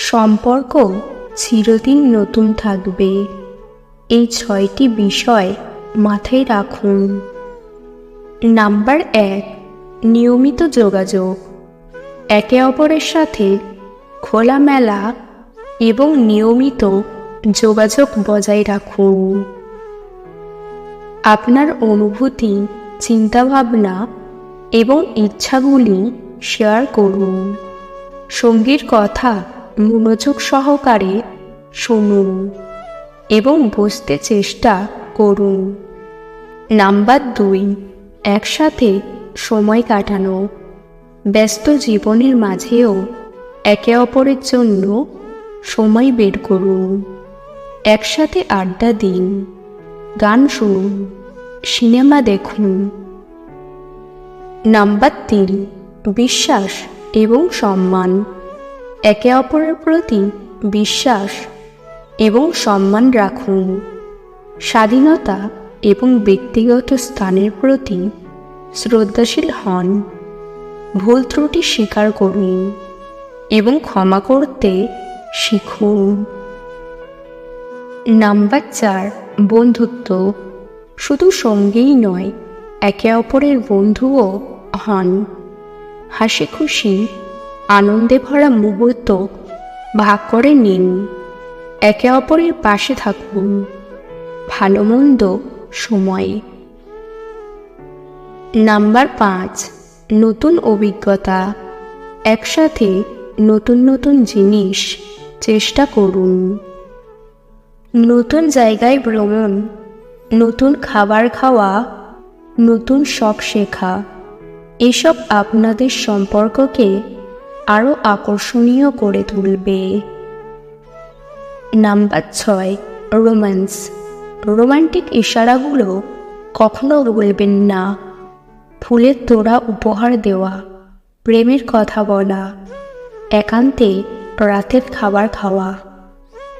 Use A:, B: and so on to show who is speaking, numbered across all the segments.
A: সম্পর্ক চিরদিন নতুন থাকবে। এই ছয়টি বিষয় মাথায় রাখুন। নাম্বার এক, নিয়মিত যোগাযোগ। একে অপরের সাথে খোলামেলা এবং নিয়মিত যোগাযোগ বজায় রাখুন। আপনার অনুভূতি, চিন্তাভাবনা এবং ইচ্ছাগুলি শেয়ার করুন। সঙ্গীর কথা মনোযোগ সহকারে শুনুন এবং বুঝতে চেষ্টা করুন নাম্বার দুই, একসাথে সময় কাটানো। ব্যস্ত জীবনের মাঝেও একে অপরের জন্য সময় বের করুন একসাথে আড্ডা দিন, গান শুনুন সিনেমা দেখুন নাম্বার তিন, বিশ্বাস এবং সম্মান। একে অপরের প্রতি বিশ্বাস এবং সম্মান রাখুন। স্বাধীনতা এবং ব্যক্তিগত স্থানের প্রতি শ্রদ্ধাশীল হন। ভুল ত্রুটি স্বীকার করুন এবং ক্ষমা করতে শিখুন। নাম্বার চার, বন্ধুত্ব। শুধু সঙ্গেই নয়, একে অপরের বন্ধুও হন। হাসি খুশি আনন্দে ভরা মুহূর্ত ভাগ করে নিন। একে অপরের পাশে থাকুন। ভালো মন্দ সময়ে। নাম্বার পাঁচ, নতুন অভিজ্ঞতা। একসাথে নতুন নতুন জিনিস চেষ্টা করুন। নতুন জায়গায় ভ্রমণ, নতুন খাবার খাওয়া, নতুন সব শেখা, এসব আপনাদের সম্পর্ককে আরও আকর্ষণীয় করে তুলবে। নাম্বার ছয়, রোম্যান্স। রোমান্টিক ইশারাগুলো কখনো বলবেন না। ফুলের তোড়া উপহার দেওয়া, প্রেমের কথা বলা, একান্তে রাতের খাবার খাওয়া।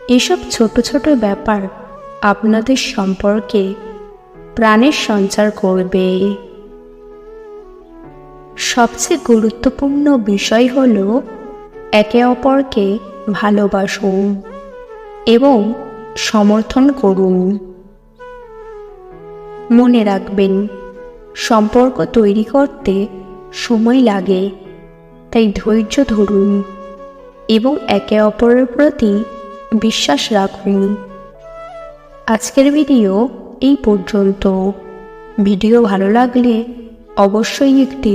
A: এসব ছোট ছোট ব্যাপার আপনাদের সম্পর্কে প্রাণের সঞ্চার করবে। সবচেয়ে গুরুত্বপূর্ণ বিষয় হল একে অপরকে ভালোবাসুন এবং সমর্থন করুন। মনে রাখবেন, সম্পর্ক তৈরি করতে সময় লাগে, তাই ধৈর্য ধরুন এবং একে অপরের প্রতি বিশ্বাস রাখুন। আজকের ভিডিও এই পর্যন্ত। ভিডিও ভালো লাগলে অবশ্যই একটি